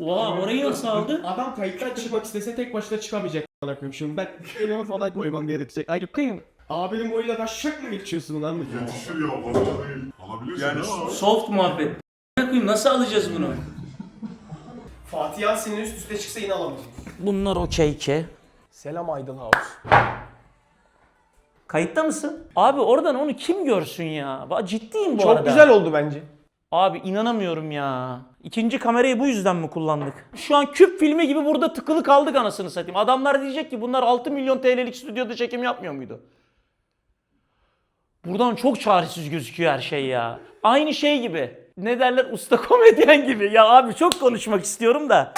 Oha orayı nasıl aldı? Adam kayıttan çıkmak istese tek başına çıkamayacak. Koyayım şimdi ben elime falan koymam gerekecek. Ay kıyım. Abinin boyuyla taşacak mı geçiyorsun lan? Yetişir ya bana değil. Alabilirsin Yani mi? soft muhabbet. Koyayım nasıl alacağız bunu? Fatih Yasin'in üst üste çıksa yine alamam. Bunlar okey ki. Selam Aydın House. Kayıtta mısın? Abi oradan onu kim görsün ya? Ciddiyim bu Çok arada. güzel oldu bence. Abi inanamıyorum ya. İkinci kamerayı bu yüzden mi kullandık? Şu an küp filmi gibi burada tıkılı kaldık anasını satayım. Adamlar diyecek ki bunlar 6 milyon TL'lik stüdyoda çekim yapmıyor muydu? Buradan çok çaresiz gözüküyor her şey ya. Aynı şey gibi. Ne derler usta komedyen gibi. Ya abi çok konuşmak istiyorum da.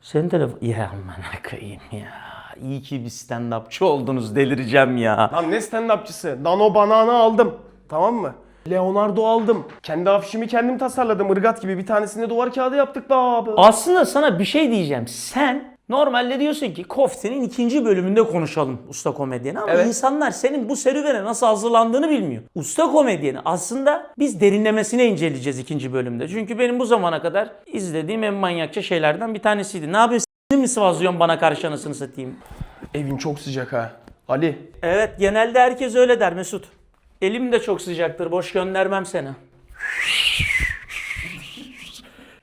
Senin telefon... Ya aman koyayım ya. İyi ki bir stand-upçı oldunuz delireceğim ya. Lan ne stand-upçısı? Dano Banana aldım. Tamam mı? Leonardo aldım. Kendi afişimi kendim tasarladım. Irgat gibi bir tanesini duvar kağıdı yaptık be abi. Aslında sana bir şey diyeceğim. Sen normalde diyorsun ki Kofte'nin ikinci bölümünde konuşalım usta komedyeni ama Evet. insanlar senin bu serüvene nasıl hazırlandığını bilmiyor. Usta komedyeni aslında biz derinlemesine inceleyeceğiz ikinci bölümde. Çünkü benim bu zamana kadar izlediğim en manyakça şeylerden bir tanesiydi. Ne yapıyorsun? s**ni mi sıvazlıyorsun bana karşı anasını satayım? Evin çok sıcak ha. Ali. Evet genelde herkes öyle der Mesut. Elim de çok sıcaktır boş göndermem seni.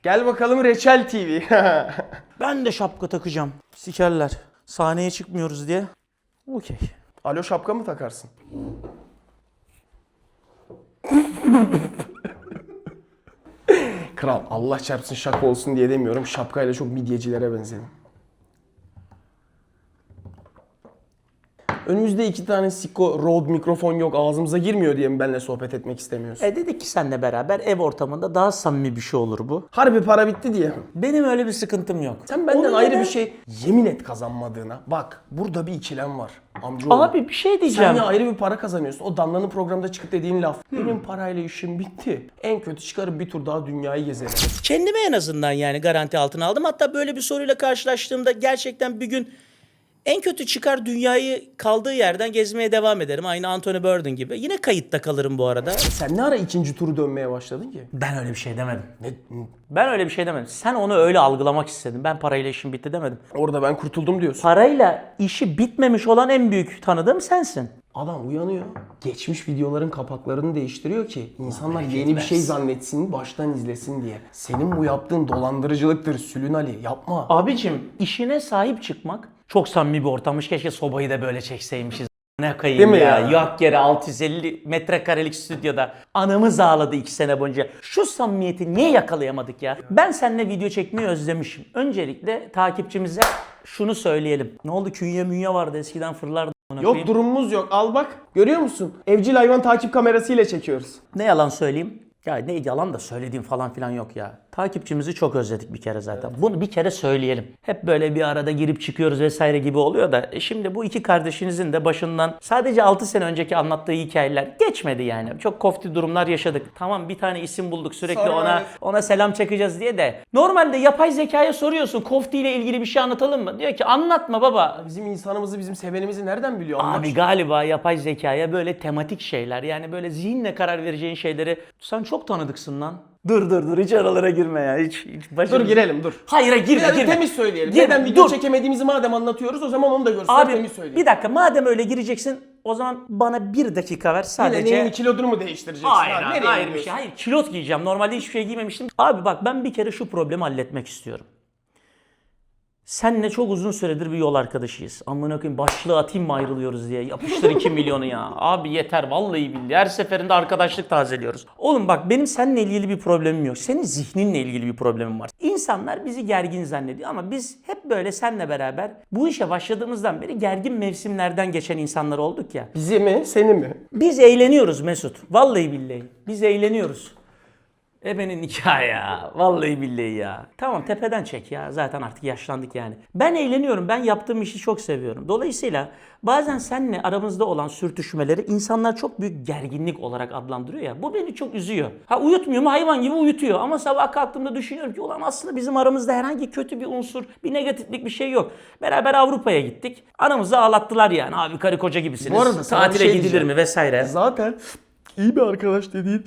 Gel bakalım Reçel TV. Ben de şapka takacağım. Sikerler. Sahneye çıkmıyoruz diye. Okey. Alo şapka mı takarsın? Kral Allah çarpsın şaka olsun diye demiyorum. Şapkayla çok midyecilere benzedim. Önümüzde iki tane Siko Rode mikrofon yok ağzımıza girmiyor diye mi benimle sohbet etmek istemiyorsun? E dedik ki senle beraber ev ortamında daha samimi bir şey olur bu. Harbi para bitti diye. Benim öyle bir sıkıntım yok. Sen benden Onu ayrı neden- bir şey yemin et kazanmadığına. Bak burada bir ikilem var. Amcaoğlu. Abi bir şey Sen diyeceğim. ya ayrı bir para kazanıyorsun. O Danla'nın programda çıkıp dediğin laf. Benim parayla işim bitti. En kötü çıkarıp bir tur daha dünyayı gezerim. Kendime en azından yani garanti altına aldım. Hatta böyle bir soruyla karşılaştığımda gerçekten bir gün en kötü çıkar dünyayı kaldığı yerden gezmeye devam ederim. Aynı Anthony Bourdain gibi. Yine kayıtta kalırım bu arada. Sen ne ara ikinci turu dönmeye başladın ki? Ben öyle bir şey demedim. Ne, Ben öyle bir şey demedim. Sen onu öyle algılamak istedin. Ben parayla işim bitti demedim. orada ben kurtuldum diyorsun. Parayla işi bitmemiş olan en büyük tanıdığım sensin. Adam uyanıyor. Geçmiş videoların kapaklarını değiştiriyor ki insanlar yeni bir şey zannetsin, baştan izlesin diye. Senin bu yaptığın dolandırıcılıktır Sülün Ali. Yapma. Abicim işine sahip çıkmak çok samimi bir ortammış. Keşke sobayı da böyle çekseymişiz. Ne kayayım Değil mi ya. ya? Yok yere 650 metrekarelik stüdyoda anamız ağladı iki sene boyunca. Şu samimiyeti niye yakalayamadık ya? Ben seninle video çekmeyi özlemişim. Öncelikle takipçimize şunu söyleyelim. Ne oldu künye münye vardı eskiden fırlardı. Yok koyayım. durumumuz yok. Al bak. Görüyor musun? Evcil hayvan takip kamerasıyla çekiyoruz. Ne yalan söyleyeyim? Ya ne yalan da söylediğim falan filan yok ya. Takipçimizi çok özledik bir kere zaten. Bunu bir kere söyleyelim. Hep böyle bir arada girip çıkıyoruz vesaire gibi oluyor da e şimdi bu iki kardeşinizin de başından sadece 6 sene önceki anlattığı hikayeler geçmedi yani. Çok kofti durumlar yaşadık. Tamam bir tane isim bulduk sürekli Sonra ona evet. ona selam çakacağız diye de. Normalde yapay zekaya soruyorsun kofti ile ilgili bir şey anlatalım mı? Diyor ki anlatma baba. Bizim insanımızı, bizim sevenimizi nereden biliyor? Allah Abi galiba yapay zekaya böyle tematik şeyler yani böyle zihinle karar vereceğin şeyleri sen çok tanıdıksın lan. Dur dur dur hiç aralara girme ya hiç, hiç Dur başımız- girelim dur. Hayır hayır, girme Biraz girme. temiz söyleyelim. Girme, Neden video dur. çekemediğimizi madem anlatıyoruz o zaman onu da görsünler Abi temiz söyleyelim. bir dakika madem öyle gireceksin o zaman bana bir dakika ver Yine sadece. neyin kilodunu mu değiştireceksin? Hayır, ha? hayır, hayır bir şey. Hayır, kilot giyeceğim. Normalde hiçbir şey giymemiştim. Abi bak ben bir kere şu problemi halletmek istiyorum. Senle çok uzun süredir bir yol arkadaşıyız. Amına koyayım başlığı atayım mı ayrılıyoruz diye. Yapıştır 2 milyonu ya. Abi yeter vallahi billahi. Her seferinde arkadaşlık tazeliyoruz. Oğlum bak benim seninle ilgili bir problemim yok. Senin zihninle ilgili bir problemim var. İnsanlar bizi gergin zannediyor ama biz hep böyle senle beraber bu işe başladığımızdan beri gergin mevsimlerden geçen insanlar olduk ya. Bizi mi seni mi? Biz eğleniyoruz Mesut. Vallahi billahi. Biz eğleniyoruz. Ebenin nikahı ya. Vallahi billahi ya. Tamam tepeden çek ya. Zaten artık yaşlandık yani. Ben eğleniyorum. Ben yaptığım işi çok seviyorum. Dolayısıyla bazen seninle aramızda olan sürtüşmeleri insanlar çok büyük gerginlik olarak adlandırıyor ya. Bu beni çok üzüyor. Ha uyutmuyor mu? Hayvan gibi uyutuyor. Ama sabah kalktığımda düşünüyorum ki ulan aslında bizim aramızda herhangi kötü bir unsur, bir negatiflik bir şey yok. Beraber Avrupa'ya gittik. Aramızı ağlattılar yani. Abi karı koca gibisiniz. Bu arada sana bir Tatile şey gidilir diyeceğim. mi vesaire. Zaten iyi bir arkadaş dediğin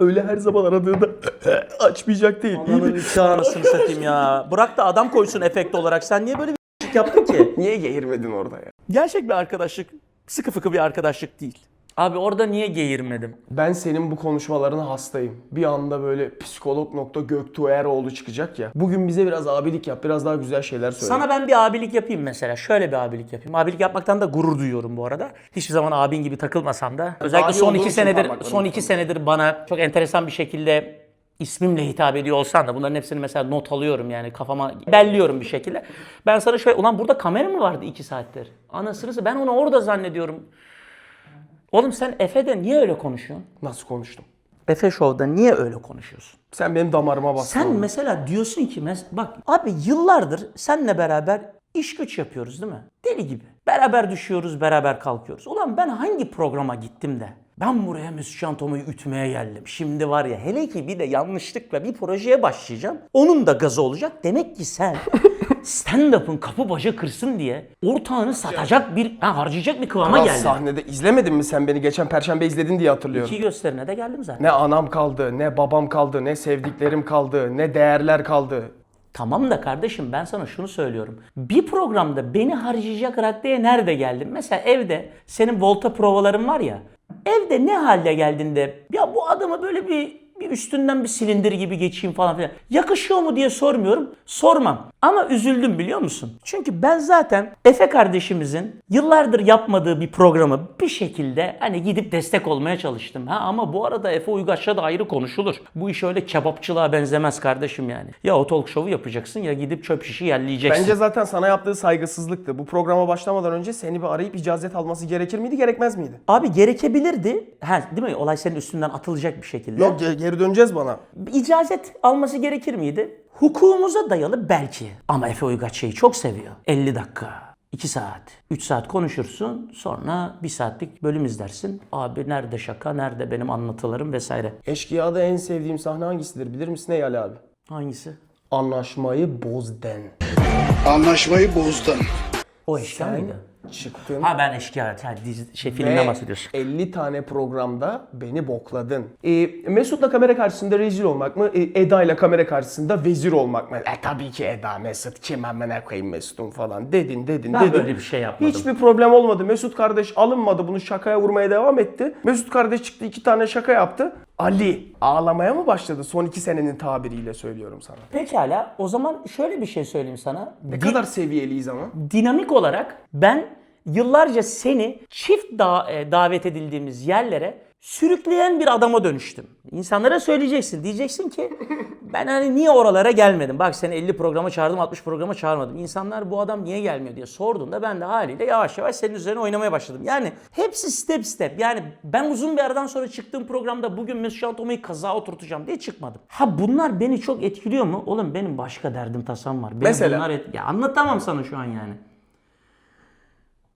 Öyle her zaman aradığında açmayacak değil. Ananın nikahı anasını satayım ya. Bırak da adam koysun efekt olarak. Sen niye böyle bir yaptın ki? Niye geğirmedin orada ya? Gerçek bir arkadaşlık, sıkı fıkı bir arkadaşlık değil. Abi orada niye geğirmedim? Ben senin bu konuşmalarına hastayım. Bir anda böyle psikolog nokta Göktuğ Eroğlu çıkacak ya. Bugün bize biraz abilik yap, biraz daha güzel şeyler söyle. Sana ben bir abilik yapayım mesela. Şöyle bir abilik yapayım. Abilik yapmaktan da gurur duyuyorum bu arada. Hiçbir zaman abin gibi takılmasam da. Özellikle Abi son iki için senedir son iki senedir bana çok enteresan bir şekilde ismimle hitap ediyor olsan da bunların hepsini mesela not alıyorum yani kafama belliyorum bir şekilde. Ben sana şöyle ulan burada kamera mı vardı iki saattir? Anasını satayım, ben onu orada zannediyorum. Oğlum sen Efe'de niye öyle konuşuyorsun? Nasıl konuştum? Efe Show'da niye öyle konuşuyorsun? Sen benim damarıma bastın. Sen mesela diyorsun ki mes- bak abi yıllardır senle beraber iş güç yapıyoruz değil mi? Deli gibi. Beraber düşüyoruz, beraber kalkıyoruz. Ulan ben hangi programa gittim de ben buraya Mesut Can Toma'yı ütmeye geldim. Şimdi var ya hele ki bir de yanlışlıkla bir projeye başlayacağım. Onun da gazı olacak. Demek ki sen stand-up'ın kapı baca kırsın diye ortağını satacak bir, ha, harcayacak bir kıvama Kral geldin. sahnede izlemedin mi sen beni? Geçen perşembe izledin diye hatırlıyorum. İki gösterine de geldim zaten. Ne anam kaldı, ne babam kaldı, ne sevdiklerim kaldı, ne değerler kaldı. Tamam da kardeşim ben sana şunu söylüyorum. Bir programda beni harcayacak raddeye nerede geldin? Mesela evde senin volta provaların var ya. Evde ne halde geldin de ya bu adamı böyle bir bir üstünden bir silindir gibi geçeyim falan filan. Yakışıyor mu diye sormuyorum. Sormam. Ama üzüldüm biliyor musun? Çünkü ben zaten Efe kardeşimizin yıllardır yapmadığı bir programı bir şekilde hani gidip destek olmaya çalıştım. Ha ama bu arada Efe Uygaç'la da ayrı konuşulur. Bu iş öyle kebapçılığa benzemez kardeşim yani. Ya o talk show'u yapacaksın ya gidip çöp şişi yerleyeceksin. Bence zaten sana yaptığı saygısızlıktı. Bu programa başlamadan önce seni bir arayıp icazet alması gerekir miydi, gerekmez miydi? Abi gerekebilirdi. Ha, değil mi? Olay senin üstünden atılacak bir şekilde. Yok ge- geri döneceğiz bana. İcazet alması gerekir miydi? Hukukumuza dayalı belki. Ama Efe Uygaç şeyi çok seviyor. 50 dakika, 2 saat, 3 saat konuşursun. Sonra 1 saatlik bölüm izlersin. Abi nerede şaka, nerede benim anlatılarım vesaire. Eşkıya'da en sevdiğim sahne hangisidir bilir misin ey Ali abi? Hangisi? Anlaşmayı boz den. Anlaşmayı bozdun. O eşkıya Sen mıydı? Çıktın Ha ben eşkıya. Ha, dizi, şey filmden bahsediyorsun. 50 tane programda beni bokladın. E, Mesut'la kamera karşısında rezil olmak mı? E, Eda'yla kamera karşısında vezir olmak mı? E tabii ki Eda, Mesut kim amına koyayım Mesut'um falan dedin dedin Ben dedin. böyle bir şey yapmadım. Hiçbir problem olmadı. Mesut kardeş alınmadı bunu şakaya vurmaya devam etti. Mesut kardeş çıktı iki tane şaka yaptı. Ali ağlamaya mı başladı? Son iki senenin tabiriyle söylüyorum sana. Pekala. O zaman şöyle bir şey söyleyeyim sana. Ne kadar seviyeliyiz ama. dinamik olarak ben yıllarca seni çift da- e, davet edildiğimiz yerlere sürükleyen bir adama dönüştüm. İnsanlara söyleyeceksin. Diyeceksin ki ben hani niye oralara gelmedim? Bak seni 50 programa çağırdım 60 programa çağırmadım. İnsanlar bu adam niye gelmiyor diye sorduğunda ben de haliyle yavaş yavaş senin üzerine oynamaya başladım. Yani hepsi step step. Yani ben uzun bir aradan sonra çıktığım programda bugün Mesut Can Toma'yı kaza oturtacağım diye çıkmadım. Ha bunlar beni çok etkiliyor mu? Oğlum benim başka derdim tasam var. Beni Mesela? bunlar et- ya anlatamam sana şu an yani.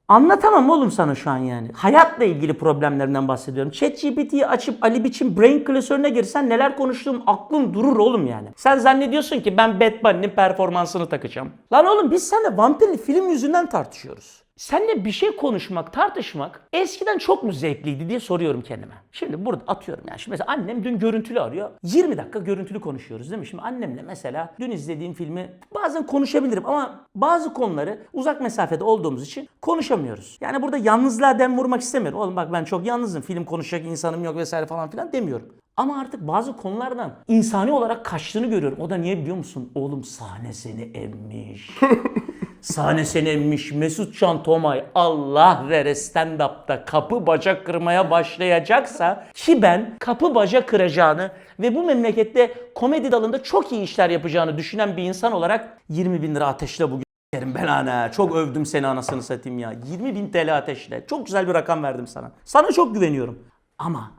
Anlatamam oğlum sana şu an yani. Hayatla ilgili problemlerinden bahsediyorum. ChatGPT'yi açıp Ali Biçim Brain klasörüne girsen neler konuştuğum aklın durur oğlum yani. Sen zannediyorsun ki ben Bunny'nin performansını takacağım. Lan oğlum biz seninle vampirli film yüzünden tartışıyoruz. Seninle bir şey konuşmak, tartışmak eskiden çok mu zevkliydi diye soruyorum kendime. Şimdi burada atıyorum yani. Şimdi mesela annem dün görüntülü arıyor. 20 dakika görüntülü konuşuyoruz değil mi? Şimdi annemle mesela dün izlediğim filmi bazen konuşabilirim ama bazı konuları uzak mesafede olduğumuz için konuşamıyoruz. Yani burada yalnızlığa dem vurmak istemiyorum. Oğlum bak ben çok yalnızım. Film konuşacak insanım yok vesaire falan filan demiyorum. Ama artık bazı konulardan insani olarak kaçtığını görüyorum. O da niye biliyor musun? Oğlum sahne seni emmiş. Sahne seni emmiş Mesut Can Tomay Allah vere stand-up'ta kapı bacak kırmaya başlayacaksa ki ben kapı bacak kıracağını ve bu memlekette komedi dalında çok iyi işler yapacağını düşünen bir insan olarak 20 bin lira ateşle bugün Kerim belanı. Çok övdüm seni anasını satayım ya. 20 bin TL ateşle. Çok güzel bir rakam verdim sana. Sana çok güveniyorum. Ama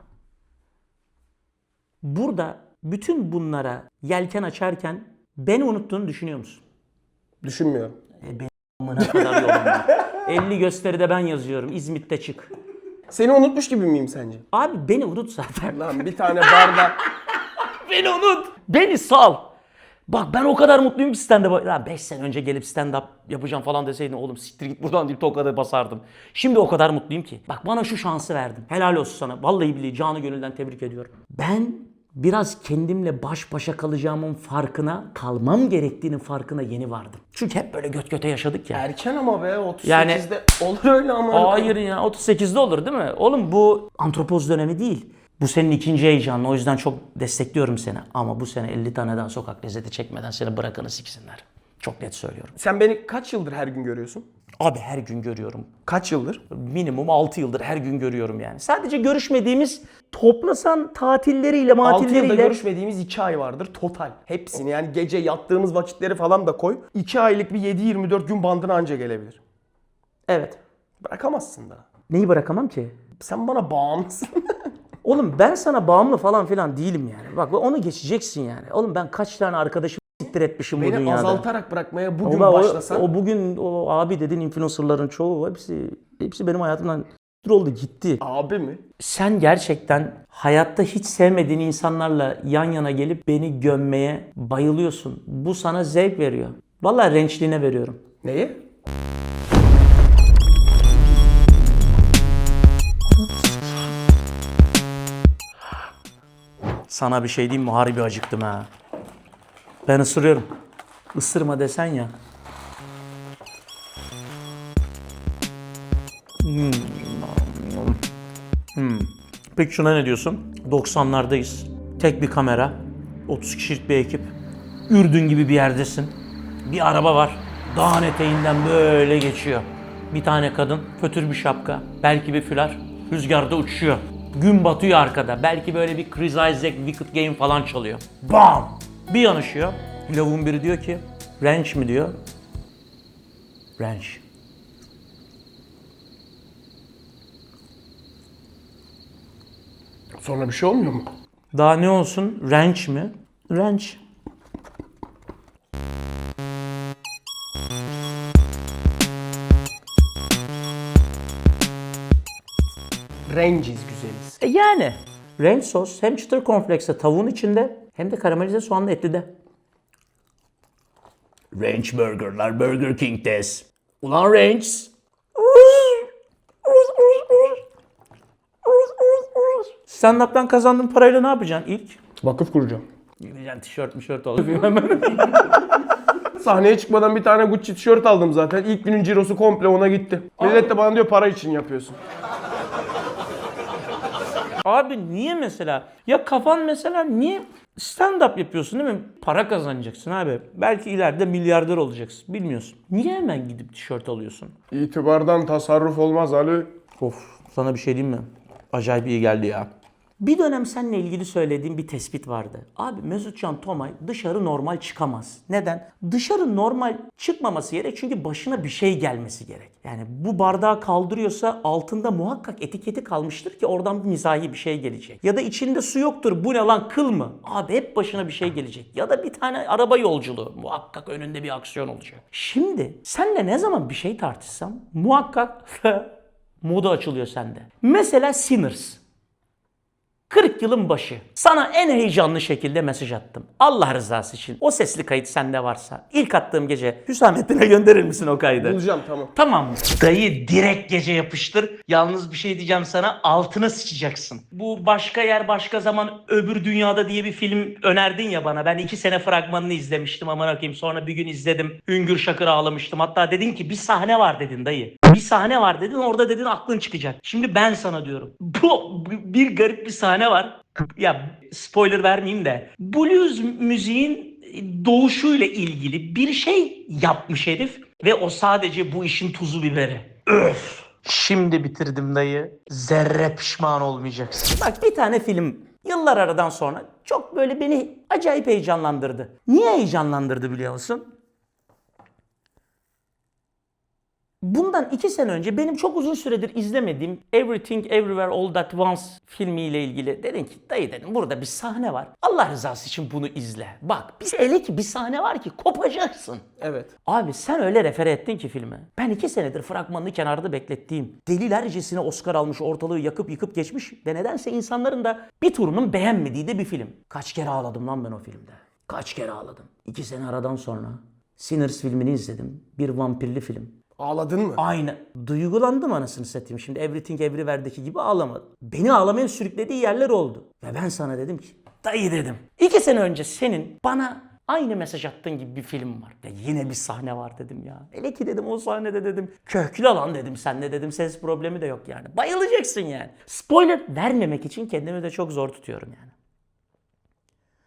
burada bütün bunlara yelken açarken beni unuttuğunu düşünüyor musun? Düşünmüyorum. Amına kadar yolum var. 50 gösteride ben yazıyorum. İzmit'te çık. Seni unutmuş gibi miyim sence? Abi beni unut zaten. Lan bir tane bardak. beni unut. Beni sal. Bak ben o kadar mutluyum ki stand-up. Lan 5 sene önce gelip stand-up yapacağım falan deseydin oğlum siktir git buradan deyip tokadı basardım. Şimdi o kadar mutluyum ki. Bak bana şu şansı verdin. Helal olsun sana. Vallahi billahi canı gönülden tebrik ediyorum. Ben biraz kendimle baş başa kalacağımın farkına, kalmam gerektiğinin farkına yeni vardım. Çünkü hep böyle göt göte yaşadık ya. Erken ama be 38'de Yani- olur öyle ama. Hayır ya 38'de olur değil mi? Oğlum bu antropoz dönemi değil. Bu senin ikinci heyecanın. O yüzden çok destekliyorum seni. Ama bu sene 50 tane daha sokak lezzeti çekmeden seni bırakanı siksinler. Çok net söylüyorum. Sen beni kaç yıldır her gün görüyorsun? Abi her gün görüyorum. Kaç yıldır? Minimum 6 yıldır her gün görüyorum yani. Sadece görüşmediğimiz toplasan tatilleriyle 6 yılda matilleriyle. görüşmediğimiz 2 ay vardır total. Hepsini yani gece yattığımız vakitleri falan da koy. 2 aylık bir 7-24 gün bandına anca gelebilir. Evet. Bırakamazsın da. Neyi bırakamam ki? Sen bana bağımlısın. Oğlum ben sana bağımlı falan filan değilim yani. Bak onu geçeceksin yani. Oğlum ben kaç tane arkadaşım siktir etmişim bu Beni dünyada. azaltarak bırakmaya bugün Ama o, başlasan. o bugün o abi dediğin influencerların çoğu hepsi hepsi benim hayatımdan oldu gitti. Abi mi? Sen gerçekten hayatta hiç sevmediğin insanlarla yan yana gelip beni gömmeye bayılıyorsun. Bu sana zevk veriyor. Vallahi rençliğine veriyorum. Neye? Sana bir şey diyeyim mi? Harbi acıktım ha. Ben ısırıyorum. Isırma desen ya. Hmm. Hmm. Peki şuna ne diyorsun? 90'lardayız. Tek bir kamera. 30 kişilik bir ekip. Ürdün gibi bir yerdesin. Bir araba var. Dağın eteğinden böyle geçiyor. Bir tane kadın, fötür bir şapka, belki bir fülar, rüzgarda uçuyor. Gün batıyor arkada. Belki böyle bir Chris Isaac Wicked Game falan çalıyor. Bam! Bir yanışıyor. Lavuğun biri diyor ki, Ranch mi diyor. Ranch. Sonra bir şey olmuyor mu? Daha ne olsun? Ranch mi? Ranch. Renciz güzeliz. E yani. Ranch sos hem çıtır cornflakes'te tavuğun içinde hem de karamelize soğanlı etlide. Ranch burgerlar Burger King'tes. Ulan Ranch. Stand-up'tan kazandığın parayla ne yapacaksın ilk? Vakıf kuracağım. Gideceksin tişört mişört alıp hemen. Sahneye çıkmadan bir tane Gucci tişört aldım zaten. İlk günün cirosu komple ona gitti. Millet de bana diyor para için yapıyorsun. Abi niye mesela? Ya kafan mesela niye stand-up yapıyorsun değil mi? Para kazanacaksın abi. Belki ileride milyarder olacaksın. Bilmiyorsun. Niye hemen gidip tişört alıyorsun? İtibardan tasarruf olmaz Ali. Of sana bir şey diyeyim mi? Acayip iyi geldi ya. Bir dönem seninle ilgili söylediğim bir tespit vardı. Abi Mesutcan Tomay dışarı normal çıkamaz. Neden? Dışarı normal çıkmaması gerek çünkü başına bir şey gelmesi gerek. Yani bu bardağı kaldırıyorsa altında muhakkak etiketi kalmıştır ki oradan bir mizahi bir şey gelecek. Ya da içinde su yoktur bu ne lan kıl mı? Abi hep başına bir şey gelecek. Ya da bir tane araba yolculuğu muhakkak önünde bir aksiyon olacak. Şimdi senle ne zaman bir şey tartışsam muhakkak modu açılıyor sende. Mesela Sinners. 40 yılın başı. Sana en heyecanlı şekilde mesaj attım. Allah rızası için. O sesli kayıt sende varsa. ilk attığım gece Hüsamettin'e gönderir misin o kaydı? Bulacağım tamam. Tamam mı? Dayı direkt gece yapıştır. Yalnız bir şey diyeceğim sana altına sıçacaksın. Bu başka yer başka zaman öbür dünyada diye bir film önerdin ya bana. Ben iki sene fragmanını izlemiştim aman akıyım. Sonra bir gün izledim. Hüngür şakır ağlamıştım. Hatta dedin ki bir sahne var dedin dayı. Bir sahne var dedin orada dedin aklın çıkacak. Şimdi ben sana diyorum. Bu bir garip bir sahne var. Ya spoiler vermeyeyim de. Blues müziğin doğuşuyla ilgili bir şey yapmış herif ve o sadece bu işin tuzu biberi. Öf! Şimdi bitirdim dayı. Zerre pişman olmayacaksın. Bak bir tane film yıllar aradan sonra çok böyle beni acayip heyecanlandırdı. Niye heyecanlandırdı biliyor musun? Bundan iki sene önce benim çok uzun süredir izlemediğim Everything Everywhere All That Once filmiyle ilgili dedim ki dayı dedim burada bir sahne var. Allah rızası için bunu izle. Bak bir hele ki bir sahne var ki kopacaksın. Evet. Abi sen öyle refere ettin ki filme. Ben iki senedir fragmanını kenarda beklettiğim, delilercesine Oscar almış, ortalığı yakıp yıkıp geçmiş ve nedense insanların da bir turunun beğenmediği de bir film. Kaç kere ağladım lan ben o filmde. Kaç kere ağladım. İki sene aradan sonra Sinners filmini izledim. Bir vampirli film. Ağladın mı? Aynı. Duygulandım anasını satayım. Şimdi Everything Everywhere'deki gibi ağlamadım. Beni ağlamaya sürüklediği yerler oldu. Ve ben sana dedim ki Dayı dedim. İki sene önce senin bana aynı mesaj attığın gibi bir film var. Ya yine bir sahne var dedim ya. Hele ki dedim o sahnede dedim. Köklü lan dedim sen ne dedim ses problemi de yok yani. Bayılacaksın yani. Spoiler vermemek için kendimi de çok zor tutuyorum yani.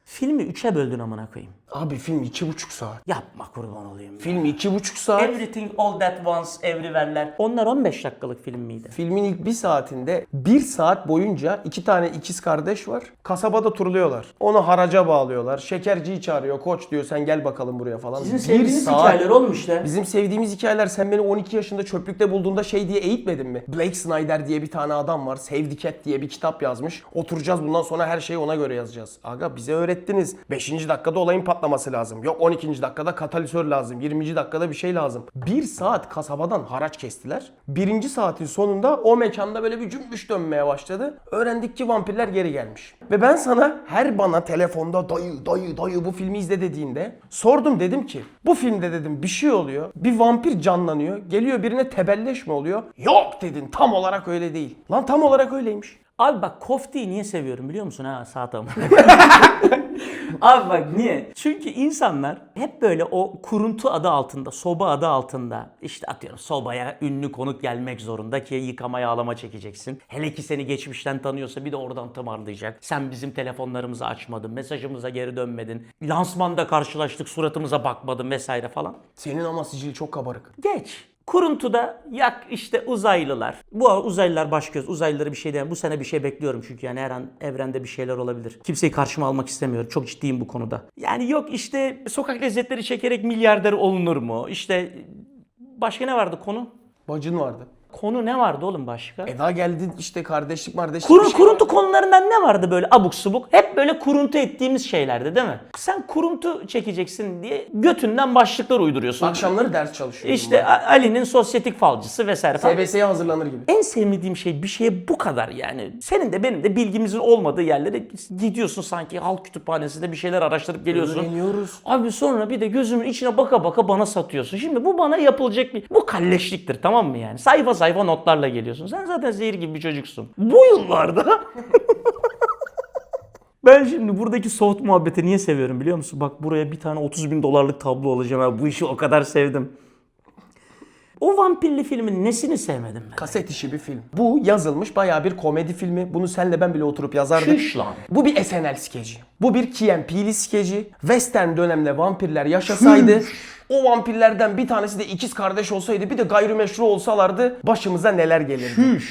Filmi üçe böldün amına koyayım. Abi film iki buçuk saat. Yapma kurban olayım. Film iki buçuk saat. Everything All That Once Everywhere'ler. Onlar 15 dakikalık film miydi? Filmin ilk bir saatinde bir saat boyunca iki tane ikiz kardeş var. Kasabada turluyorlar. Onu haraca bağlıyorlar. Şekerciyi çağırıyor. Koç diyor sen gel bakalım buraya falan. Sizin sevdiğiniz hikayeler olmuş da. Bizim sevdiğimiz hikayeler sen beni 12 yaşında çöplükte bulduğunda şey diye eğitmedin mi? Blake Snyder diye bir tane adam var. Save the Cat diye bir kitap yazmış. Oturacağız bundan sonra her şeyi ona göre yazacağız. Aga bize öğrettiniz. 5. dakikada olayın patlaması lazım. Yok 12. dakikada katalisör lazım. 20. dakikada bir şey lazım. Bir saat kasabadan haraç kestiler. Birinci saatin sonunda o mekanda böyle bir cümbüş dönmeye başladı. Öğrendik ki vampirler geri gelmiş. Ve ben sana her bana telefonda dayı dayı dayı bu filmi izle dediğinde sordum dedim ki bu filmde dedim bir şey oluyor. Bir vampir canlanıyor. Geliyor birine tebelleş mi oluyor? Yok dedin tam olarak öyle değil. Lan tam olarak öyleymiş. Abi bak kofteyi niye seviyorum biliyor musun ha saat. Abi bak niye? Çünkü insanlar hep böyle o kuruntu adı altında, soba adı altında işte atıyorum sobaya ünlü konuk gelmek zorunda ki yıkama yağlama çekeceksin. Hele ki seni geçmişten tanıyorsa bir de oradan tımarlayacak. Sen bizim telefonlarımızı açmadın, mesajımıza geri dönmedin. Lansmanda karşılaştık suratımıza bakmadın vesaire falan. Senin ama sicili çok kabarık. Geç. Kuruntuda yak işte uzaylılar. Bu uzaylılar baş göz. Uzaylıları bir şey diyemem. Bu sene bir şey bekliyorum çünkü yani her an evrende bir şeyler olabilir. Kimseyi karşıma almak istemiyorum. Çok ciddiyim bu konuda. Yani yok işte sokak lezzetleri çekerek milyarder olunur mu? İşte başka ne vardı konu? Bacın vardı. Konu ne vardı oğlum başka? Eda geldi işte kardeşlik kardeşlik. Bir şey kuruntu konularından ne vardı böyle abuk subuk? Hep böyle kuruntu ettiğimiz şeylerdi değil mi? Sen kuruntu çekeceksin diye götünden başlıklar uyduruyorsun. Akşamları ders çalışıyordum. İşte A- Ali'nin sosyetik falcısı vesaire falan. TBS'ye hazırlanır gibi. En sevmediğim şey bir şeye bu kadar yani. Senin de benim de bilgimizin olmadığı yerlere gidiyorsun sanki halk kütüphanesinde bir şeyler araştırıp geliyorsun. Öğreniyoruz. Abi sonra bir de gözümün içine baka baka bana satıyorsun. Şimdi bu bana yapılacak bir... Bu kalleşliktir tamam mı yani? Sayfa sayfa notlarla geliyorsun. Sen zaten zehir gibi bir çocuksun. Bu yıllarda... Ben şimdi buradaki soğut muhabbeti niye seviyorum biliyor musun? Bak buraya bir tane 30 bin dolarlık tablo alacağım. Ha. Bu işi o kadar sevdim. O vampirli filmin nesini sevmedim ben? Kaset işi bir film. Bu yazılmış bayağı bir komedi filmi. Bunu senle ben bile oturup yazardık. Şiş lan. Bu bir SNL skeci. Bu bir Peele skeci. Western dönemde vampirler yaşasaydı o vampirlerden bir tanesi de ikiz kardeş olsaydı bir de gayrimeşru olsalardı başımıza neler gelirdi.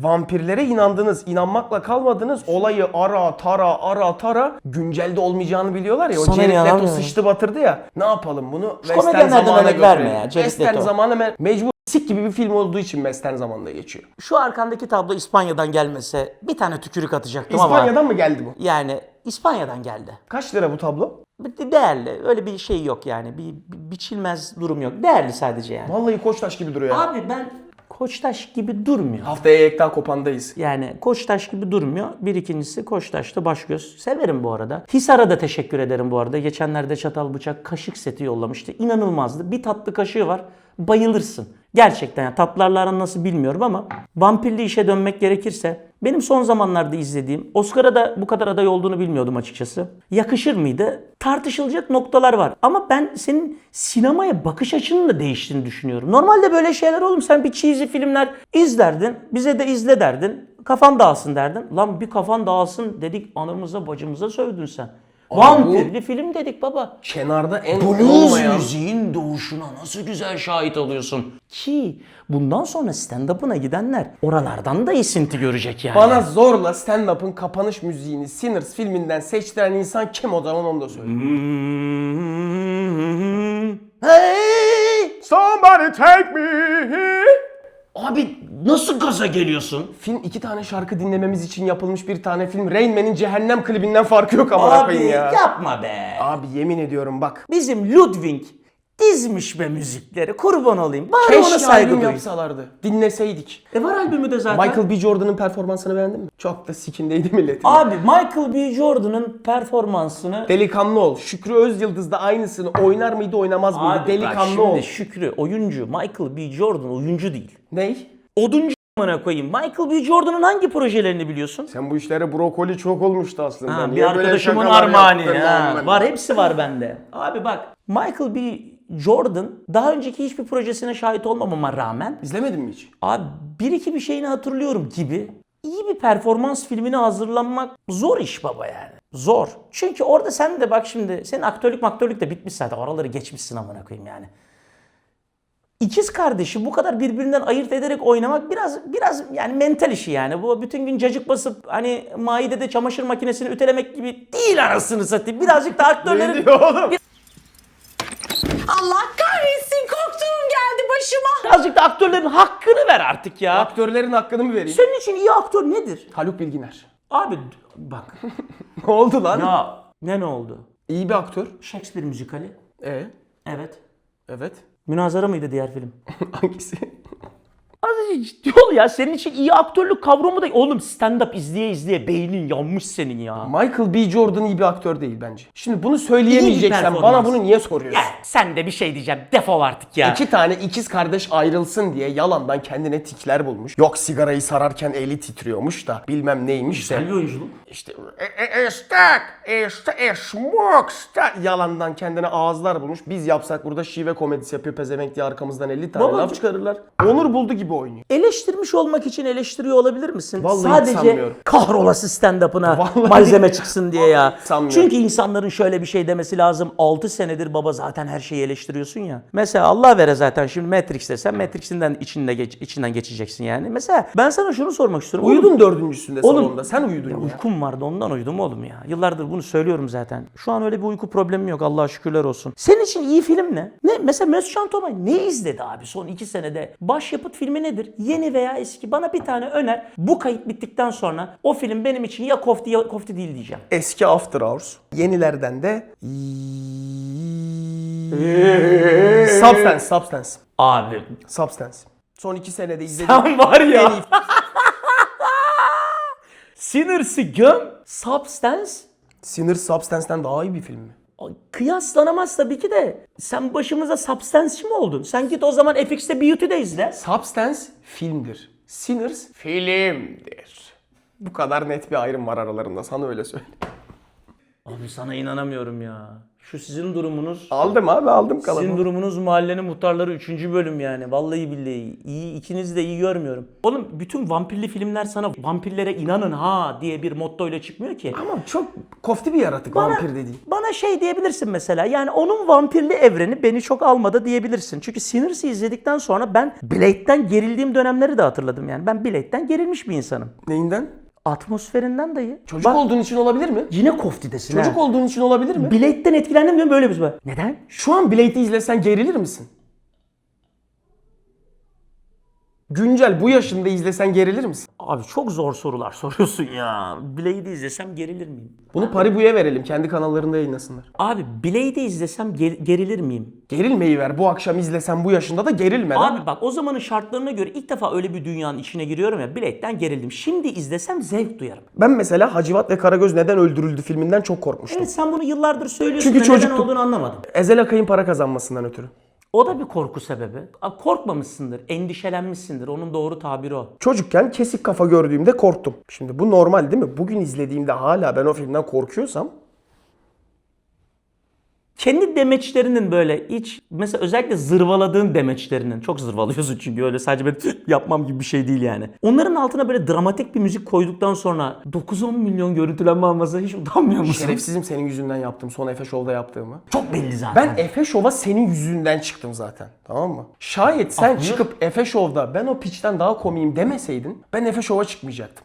Vampirlere inandınız, inanmakla kalmadınız. Olayı ara tara ara tara güncelde olmayacağını biliyorlar ya. O Sana Jared Leto inanamıyorum. sıçtı batırdı ya. Ne yapalım bunu? komedyenlerden örnek verme ya, Jared Western Leto. zamanı me- mecbur sik gibi bir film olduğu için Western zamanında geçiyor. Şu arkandaki tablo İspanya'dan gelmese bir tane tükürük atacaktım ama İspanya'dan mı geldi bu? yani İspanya'dan geldi. Kaç lira bu tablo? Bir- Değerli. Öyle bir şey yok yani. Bir, bir biçilmez durum yok. Değerli sadece yani. Vallahi Koçtaş gibi duruyor. ya. Abi ben Koçtaş gibi durmuyor. Haftaya Yekta Kopan'dayız. Yani Koçtaş gibi durmuyor. Bir ikincisi Koçtaş'ta Başgöz. Severim bu arada. Hisar'a da teşekkür ederim bu arada. Geçenlerde çatal bıçak kaşık seti yollamıştı. İnanılmazdı. Bir tatlı kaşığı var. Bayılırsın. Gerçekten yani tatlarla aran nasıl bilmiyorum ama vampirli işe dönmek gerekirse benim son zamanlarda izlediğim Oscar'a da bu kadar aday olduğunu bilmiyordum açıkçası. Yakışır mıydı? Tartışılacak noktalar var. Ama ben senin sinemaya bakış açının da değiştiğini düşünüyorum. Normalde böyle şeyler oğlum sen bir cheesy filmler izlerdin. Bize de izle derdin. Kafan dağılsın derdin. Lan bir kafan dağılsın dedik anamıza bacımıza sövdün sen. Vampirli film dedik baba. Kenarda en Blues olmayan... müziğin doğuşuna nasıl güzel şahit oluyorsun. Ki bundan sonra stand-up'ına gidenler oralardan da esinti görecek yani. Bana zorla stand-up'ın kapanış müziğini Sinners filminden seçtiren insan kim o zaman onu da söyle. Hey! Somebody take me. Abi nasıl gaza geliyorsun? Film iki tane şarkı dinlememiz için yapılmış bir tane film. Rain Man'in Cehennem klibinden farkı yok amına Abi koyayım ya. yapma be. Abi yemin ediyorum bak. Bizim Ludwig dizmiş be müzikleri. Kurban olayım. Bari ona Keşke saygı albüm duy. yapsalardı. Dinleseydik. E var albümü de zaten. Michael B. Jordan'ın performansını beğendin mi? Çok da sikindeydi milletin. Abi Michael B. Jordan'ın performansını Delikanlı ol. Şükrü Özyıldız da aynısını oynar mıydı oynamaz mıydı? Abi bak Delikanlı şimdi ol. Şükrü oyuncu. Michael B. Jordan oyuncu değil. Ney? Oduncu amına koyayım. Michael B. Jordan'ın hangi projelerini biliyorsun? Sen bu işlere brokoli çok olmuştu aslında. Ha, bir arkadaşımın armağanı. Ha, var hepsi var bende. Abi bak Michael B. Jordan daha önceki hiçbir projesine şahit olmamama rağmen İzlemedin mi hiç? abi bir iki bir şeyini hatırlıyorum gibi iyi bir performans filmine hazırlanmak zor iş baba yani. Zor. Çünkü orada sen de bak şimdi senin aktörlük maktörlük de bitmiş zaten. Oraları geçmişsin amına koyayım yani. İkiz kardeşi bu kadar birbirinden ayırt ederek oynamak biraz biraz yani mental işi yani. Bu bütün gün cacık basıp hani maidede çamaşır makinesini ütelemek gibi değil anasını satayım. Birazcık da aktörlerin Ne diyor oğlum? Allah kahretsin korktuğum geldi başıma. birazcık da aktörlerin hakkını ver artık ya. Aktörlerin hakkını mı vereyim? Senin için iyi aktör nedir? Haluk Bilginer. Abi bak. Ne oldu lan? ya ne ne oldu? İyi bir aktör. Shakespeare müzikali. E Evet. evet. Münazara mıydı diğer film? Hangisi? Az ciddi ol ya. Senin için iyi aktörlük kavramı da... Oğlum stand-up izleye izleye beynin yanmış senin ya. Michael B. Jordan iyi bir aktör değil bence. Şimdi bunu söyleyemeyeceksen performans. bana bunu niye soruyorsun? Ya sen de bir şey diyeceğim. Defol artık ya. İki tane ikiz kardeş ayrılsın diye yalandan kendine tikler bulmuş. Yok sigarayı sararken eli titriyormuş da bilmem neymiş de. Güzel bir oyunculuk. İşte e, e, e, stack, e, sta, e, smoke, stack. Yalandan kendine ağızlar bulmuş. Biz yapsak burada şive komedisi yapıyor pezevenk diye arkamızdan 50 tane Babacım. laf çıkarırlar. Onur buldu gibi oynuyor. Eleştirmiş olmak için eleştiriyor olabilir misin? Vallahi Sadece kahrolası stand-up'ına malzeme çıksın diye ya. Çünkü insanların şöyle bir şey demesi lazım. 6 senedir baba zaten her şeyi eleştiriyorsun ya. Mesela Allah vere zaten şimdi Matrix desen Matrix'inden içinde geç, içinden geçeceksin yani. Mesela ben sana şunu sormak istiyorum. Oğlum, Uyudun dördüncüsünde Oğlum- salonda. Sen uyudun ya. Uykum vardı ondan uyudum oğlum ya. Yıllardır bunu söylüyorum zaten. Şu an öyle bir uyku problemim yok Allah'a şükürler olsun. Senin için iyi film ne? Ne? Mesela Mesut Şantomay ne izledi abi son iki senede? Başyapıt filmi nedir? Yeni veya eski? Bana bir tane öner. Bu kayıt bittikten sonra o film benim için ya kofti ya kofti değil diyeceğim. Eski After Hours. Yenilerden de Substance, Substance. Abi Substance. Son iki senede izledim. sen var ya. Sinners'ı göm. Substance Sinner Substance'den daha iyi bir film mi? Kıyaslanamaz tabii ki de. Sen başımıza substance'çi mi oldun? Sen git o zaman FX'te Beauty'de izle. Substance filmdir. Sinners filmdir. Bu kadar net bir ayrım var aralarında. Sana öyle söyleyeyim. Abi sana inanamıyorum ya. Şu sizin durumunuz Aldım abi aldım sizin kalanı. durumunuz mahallenin muhtarları 3. bölüm yani. Vallahi billahi. iyi ikiniz de iyi görmüyorum. Oğlum bütün vampirli filmler sana vampirlere inanın ha diye bir mottoyla çıkmıyor ki. Ama çok kofti bir yaratık vampir dediğin. Bana şey diyebilirsin mesela yani onun vampirli evreni beni çok almadı diyebilirsin. Çünkü Sinners'ı izledikten sonra ben Blade'den gerildiğim dönemleri de hatırladım yani. Ben Blade'den gerilmiş bir insanım. Neyinden? Atmosferinden dayı. Çocuk Bak, olduğun için olabilir mi? yine koftidesin Çocuk ha. olduğun için olabilir mi? Blade'den etkilendim diyorum böyle bir şey. Neden? Şu an Blade'i izlesen gerilir misin? Güncel bu yaşında izlesen gerilir misin? Abi çok zor sorular soruyorsun ya. Blade'i izlesem gerilir miyim? Bunu Paribu'ya verelim. Kendi kanallarında yayınlasınlar. Abi Blade'i izlesem ger- gerilir miyim? Gerilmeyi ver. Bu akşam izlesen bu yaşında da gerilme lan. Abi bak o zamanın şartlarına göre ilk defa öyle bir dünyanın içine giriyorum ya Blade'den gerildim. Şimdi izlesem zevk duyarım. Ben mesela Hacivat ve Karagöz neden öldürüldü filminden çok korkmuştum. Evet sen bunu yıllardır söylüyorsun Çünkü da neden çocuktum. olduğunu anlamadım. Ezel Akay'ın para kazanmasından ötürü. O da bir korku sebebi. Korkmamışsındır, endişelenmişsindir. Onun doğru tabiri o. Çocukken kesik kafa gördüğümde korktum. Şimdi bu normal değil mi? Bugün izlediğimde hala ben o filmden korkuyorsam Kendi demeçlerinin böyle iç, mesela özellikle zırvaladığın demeçlerinin, çok zırvalıyorsun çünkü öyle sadece ben yapmam gibi bir şey değil yani. Onların altına böyle dramatik bir müzik koyduktan sonra 9-10 milyon görüntülenme alması hiç utanmıyor musun? şerefsizim senin yüzünden yaptım. Son Efe Show'da yaptığımı. Çok belli zaten. Ben Efe Show'a senin yüzünden çıktım zaten. Tamam mı? Şayet sen Ah, çıkıp Efe Show'da ben o piçten daha komiyim demeseydin ben Efe Show'a çıkmayacaktım.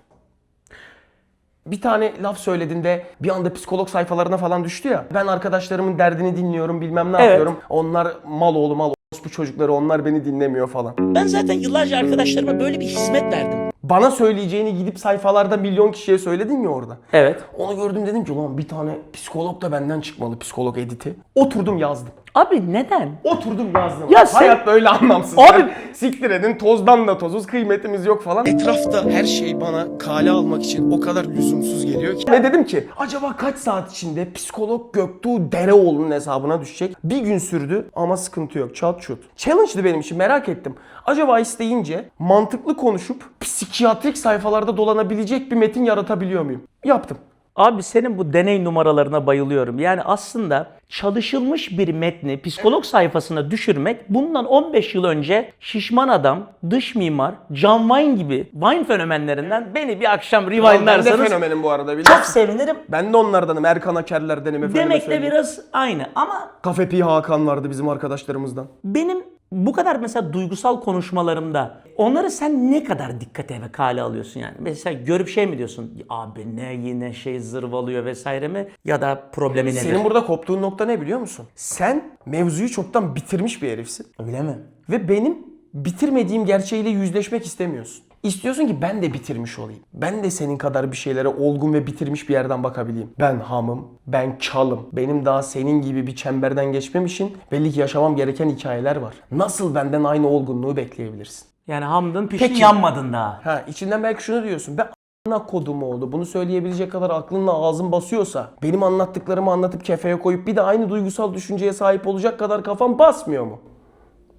Bir tane laf söyledin de bir anda psikolog sayfalarına falan düştü ya. Ben arkadaşlarımın derdini dinliyorum bilmem ne Evet. yapıyorum. Onlar mal oğlu mal bu çocukları onlar beni dinlemiyor falan. Ben zaten yıllarca arkadaşlarıma böyle bir hizmet verdim. Bana söyleyeceğini gidip sayfalarda milyon kişiye söyledin ya orada. Evet. Onu gördüm dedim ki ulan bir tane psikolog da benden çıkmalı psikolog editi. Oturdum yazdım. Abi neden? Oturdum yazdım. Ya sen- Hayat böyle anlamsız. Abi- Sen siktir edin tozdan da tozuz kıymetimiz yok falan. Etrafta her şey bana kale almak için o kadar lüzumsuz geliyor ki. Ve dedim ki acaba kaç saat içinde psikolog Göktuğ Dereoğlu'nun hesabına düşecek? Bir gün sürdü ama sıkıntı yok. Çat çut. Challenge'dı benim için merak ettim. Acaba isteyince mantıklı konuşup psikiyatrik sayfalarda dolanabilecek bir metin yaratabiliyor muyum? Yaptım. Abi senin bu deney numaralarına bayılıyorum. Yani aslında çalışılmış bir metni psikolog sayfasına düşürmek bundan 15 yıl önce şişman adam, dış mimar, John Wayne gibi Wayne fenomenlerinden beni bir akşam Ben de fenomenim bu arada çok biliyorsun. sevinirim. Ben de onlardanım. Erkan Akerler'denim efendime Demek de biraz aynı ama Kafe Pi Hakan vardı bizim arkadaşlarımızdan. benim bu kadar mesela duygusal konuşmalarımda onları sen ne kadar dikkate ve kale alıyorsun yani? Mesela görüp şey mi diyorsun? Abi ne yine şey zırvalıyor vesaire mi? Ya da problemi nedir? Senin burada koptuğun nokta ne biliyor musun? Sen mevzuyu çoktan bitirmiş bir herifsin. Öyle mi? Ve benim bitirmediğim gerçeğiyle yüzleşmek istemiyorsun. İstiyorsun ki ben de bitirmiş olayım. Ben de senin kadar bir şeylere olgun ve bitirmiş bir yerden bakabileyim. Ben hamım, ben çalım. Benim daha senin gibi bir çemberden geçmem için belli ki yaşamam gereken hikayeler var. Nasıl benden aynı olgunluğu bekleyebilirsin? Yani hamdın piştin Peki. yanmadın daha. Ha içinden belki şunu diyorsun. Ben a**ına kodum oldu. Bunu söyleyebilecek kadar aklınla ağzın basıyorsa benim anlattıklarımı anlatıp kefeye koyup bir de aynı duygusal düşünceye sahip olacak kadar kafan basmıyor mu?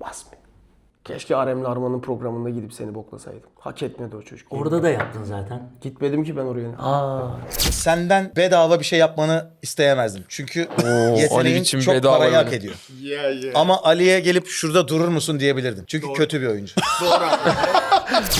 Basmıyor. Keşke Arem'le Arman'ın programında gidip seni boklasaydım. Hak etmedi o çocuk. Orada da yaptın zaten. Gitmedim ki ben oraya. Senden bedava bir şey yapmanı isteyemezdim. Çünkü yeteneğin biçim çok bedava parayı hak ediyor. Yeah yeah. Ama Ali'ye gelip şurada durur musun diyebilirdim. Çünkü kötü bir oyuncu.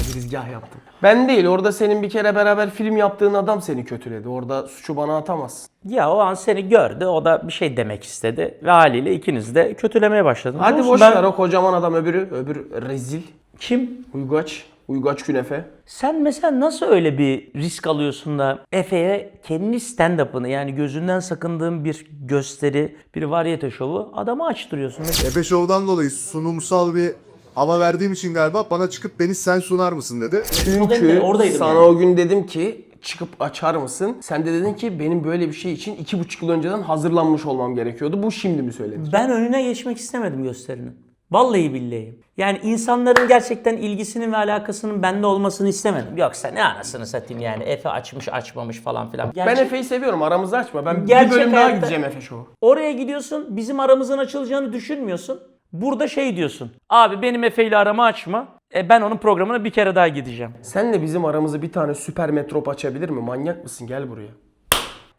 Girizgah yaptım. Ben değil. Orada senin bir kere beraber film yaptığın adam seni kötüledi. Orada suçu bana atamazsın. Ya o an seni gördü. O da bir şey demek istedi. Ve haliyle ikiniz de kötülemeye başladınız. Hadi boş ben- ver o kocaman adam öbürü. Öbür rezil. Kim? Uygaç. Uygaç künefe. Sen mesela nasıl öyle bir risk alıyorsun da Efe'ye kendi stand-up'ını yani gözünden sakındığın bir gösteri, bir varyete şovu adamı açtırıyorsun. Efe Show'dan dolayı sunumsal bir hava verdiğim için galiba bana çıkıp beni sen sunar mısın dedi. Çünkü Oradaydım sana yani. o gün dedim ki çıkıp açar mısın? Sen de dedin ki benim böyle bir şey için iki buçuk yıl önceden hazırlanmış olmam gerekiyordu. Bu şimdi mi söyledin? Ben önüne geçmek istemedim gösterinin. Vallahi billahi. Yani insanların gerçekten ilgisinin ve alakasının bende olmasını istemedim. Yoksa ne anasını satayım yani Efe açmış açmamış falan filan. Ben Gerçek- Efe'yi seviyorum aramızı açma. Ben Gerçek bir bölüm daha hayatta- gideceğim Efe Show'a. Oraya gidiyorsun bizim aramızın açılacağını düşünmüyorsun. Burada şey diyorsun. Abi benim Efe ile aramı açma. E ben onun programına bir kere daha gideceğim. Senle bizim aramızı bir tane süper metrop açabilir mi? Manyak mısın? Gel buraya.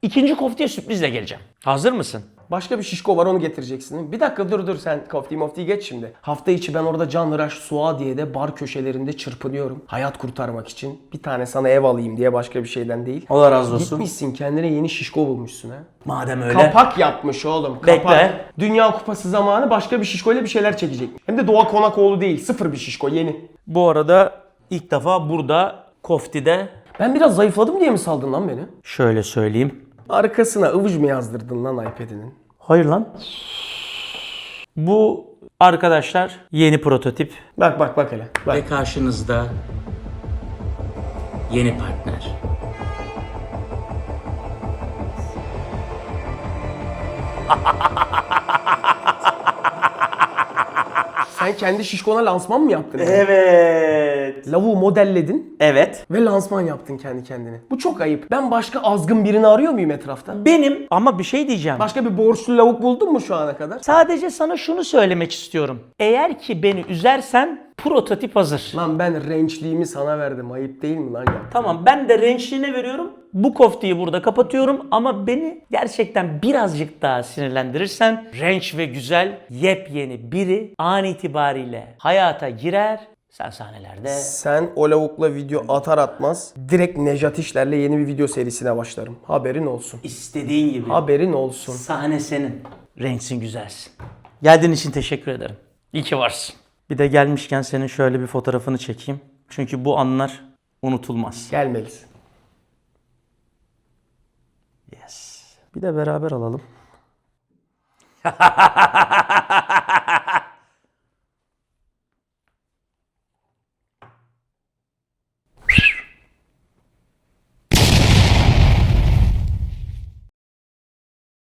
İkinci koftaya sürprizle geleceğim. Hazır mısın? Başka bir şişko var onu getireceksin. Bir dakika dur dur sen kofti mofti geç şimdi. Hafta içi ben orada Canhıraş Suadiye'de bar köşelerinde çırpınıyorum. Hayat kurtarmak için. Bir tane sana ev alayım diye başka bir şeyden değil. Allah razı olsun. Gitmişsin kendine yeni şişko bulmuşsun ha. Madem öyle. Kapak yapmış oğlum. Kapak. Bekle. Dünya Kupası zamanı başka bir şişkoyla bir şeyler çekecek. Hem de Doğa Konakoğlu değil. Sıfır bir şişko yeni. Bu arada ilk defa burada koftide Ben biraz zayıfladım diye mi saldın lan beni? şöyle söyleyeyim. Arkasına ıvıç mı yazdırdın lan iPad'inin? Hayır lan. Bu arkadaşlar yeni prototip. Bak bak bak hele. Bak. Ve karşınızda yeni partner. Sen kendi şişkona lansman mı yaptın? Evet. Lavuğu modelledin Evet. ve lansman yaptın kendi kendine. Bu çok ayıp. Ben başka azgın birini arıyor muyum etrafta? Benim ama bir şey diyeceğim. Başka bir borçlu lavuk buldun mu şu ana kadar? Sadece sana şunu söylemek istiyorum. Eğer ki beni üzersen prototip hazır. Lan ben rençliğimi sana verdim. Ayıp değil mi lan ya? Tamam ben de rençliğine veriyorum. Bu kofteyi burada kapatıyorum ama beni gerçekten birazcık daha sinirlendirirsen renç ve güzel yepyeni biri an itibariyle hayata girer. Sen sahnelerde Sen o lavukla video atar atmaz direkt Nejat İşler'le yeni bir video serisine başlarım. Haberin olsun. istediğin gibi. Haberin olsun. Sahne senin. Renksin güzelsin. Geldiğin için teşekkür ederim. İyi ki varsın. Bir de gelmişken senin şöyle bir fotoğrafını çekeyim. Çünkü bu anlar unutulmaz. Gelmelisin. Yes. Bir de beraber alalım.